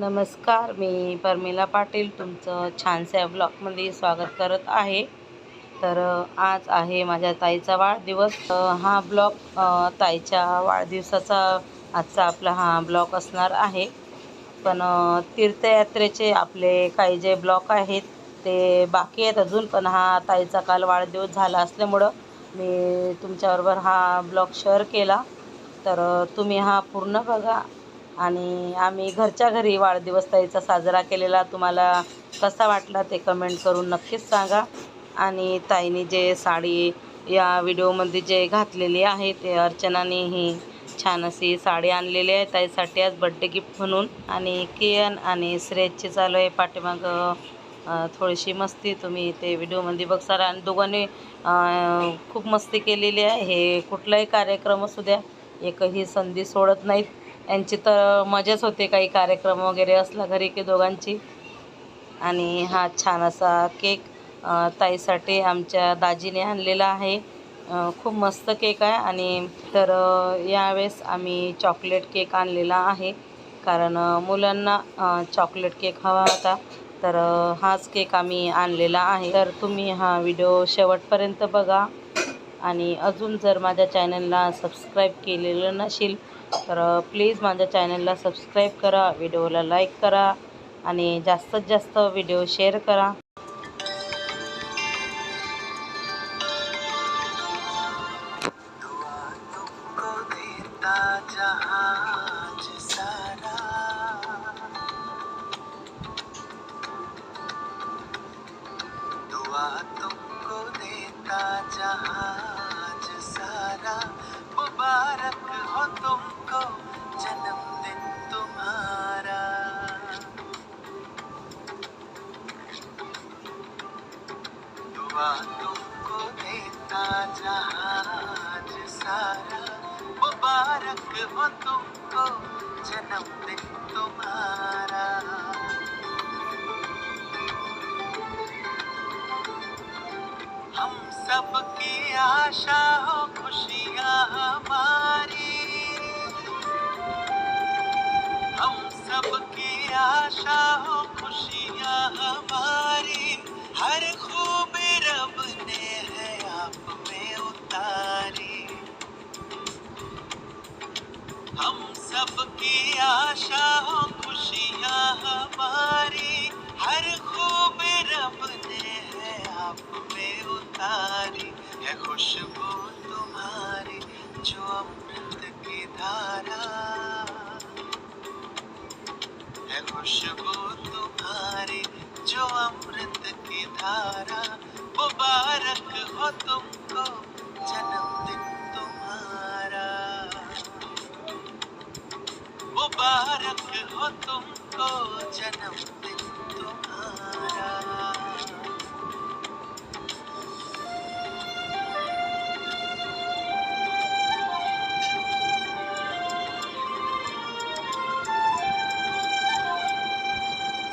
नमस्कार मी परमिला पाटील तुमचं छानसा ब्लॉगमध्ये स्वागत करत आहे. तर आज आहे माझ्या ताईचा वाढदिवस. हा ब्लॉग ताईच्या वाढदिवसाचा आजचा आपला हा ब्लॉग असणार आहे. पण तीर्थयात्रेचे आपले काही जे ब्लॉग आहेत ते बाकी आहेत अजून पण हा ताईचा काल वाढदिवस झाला असल्यामुळं मी तुमच्याबरोबर हा ब्लॉग शेअर केला. तर तुम्ही हा पूर्ण बघा. आणि आम्ही घरच्या घरी वाढदिवस ताईचा साजरा केलेला. तुम्हाला कसा वाटला ते कमेंट करून नक्कीच सांगा. आणि ताईने जे साडी या व्हिडिओमध्ये जे घातलेली आहे ते अर्चनाने ही छान अशी साडी आणलेली आहे ताईसाठी. आज बड्डे गिफ्ट म्हणून. आणि कियन आणि श्रेयसची चालू आहे पाठीमागं. थोडीशी मस्ती तुम्ही ते व्हिडिओमध्ये बघसाल आणि दोघांनी खूप मस्ती केलेली आहे. हे कुठलाही कार्यक्रम असू द्या एकही संधी सोडत नाहीत. यांची तर मजाच होते काही कार्यक्रम वगैरे असला घरी की दोघांची. आणि हा छान असा केक ताईसाठी आमच्या दाजीने आणलेला आहे. खूप मस्त केक आहे आणि तर यावेळेस आम्ही चॉकलेट केक आणलेला आहे. कारण मुलांना चॉकलेट केक हवा होता. तर हाच केक आम्ही आणलेला आहे. तर तुम्ही हा व्हिडिओ शेवटपर्यंत बघा. आणि अजून जर माझ्या चॅनलला सबस्क्राईब केलेलं नसेल तर प्लीज माझ्या चॅनलला सबस्क्राईब करा व्हिडिओला लाईक करा आणि जास्तीत जास्त व्हिडिओ शेअर करा. जहाज़ सारा मुबारक हो तुमको जन्मदिन तुम्हारा। हम सब की आशा हो हम सब की आशा हो खुशियाँ हमारी। हर खूबी रब ने है आप में उतारी। है खुशबू तुम्हारी जो अमृत की धारा। है खुशबू तुम्हारी जो अमृत की धारा। मुबारक हो तुमको जन्मदिन मुबारक हो तुमको जन्मदिन तुम्हारा।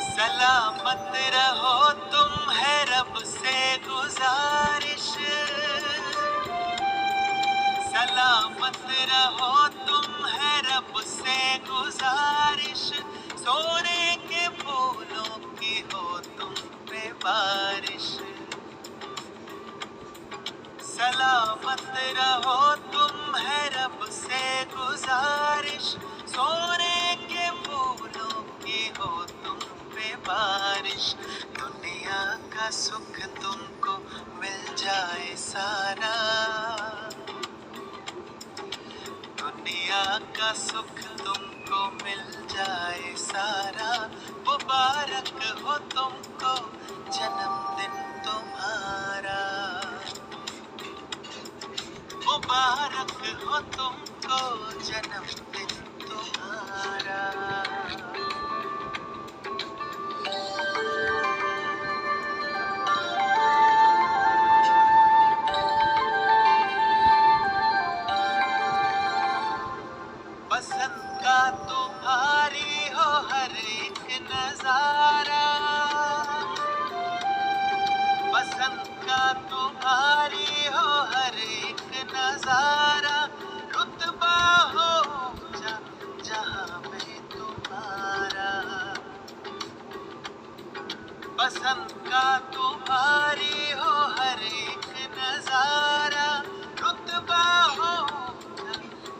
सलामत रहो तुम है रब से गुजारिश। रब से गुजारिश, सोने के फूलों की हो तुम पे बारिश। सलामत रहो तुम है रब से गुजारिश, सोने के फूलों की हो तुम पे बारिश। दुनिया का सुख तुमको मिल जाए सारा। का सुख तुमको मिल जाए सारा। मुबारक हो तुमको, जन्मदिन तुम्हारा। मुबारक हो तुमको जन्मदिन पसंद का तुम्हारी हो हर एक नज़ारा। रुतबा हो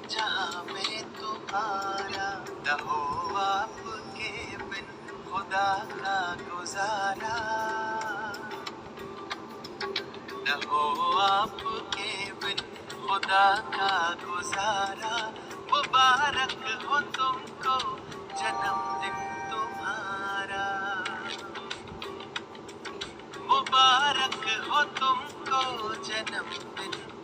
जहाँ में तुम्हारा। न हो आपके बिन खुदा का गुजारा। न हो आपके बिन खुदा का गुजारा। मुबारक हो तुमको जन्मदिन। तुमको जन्मदिन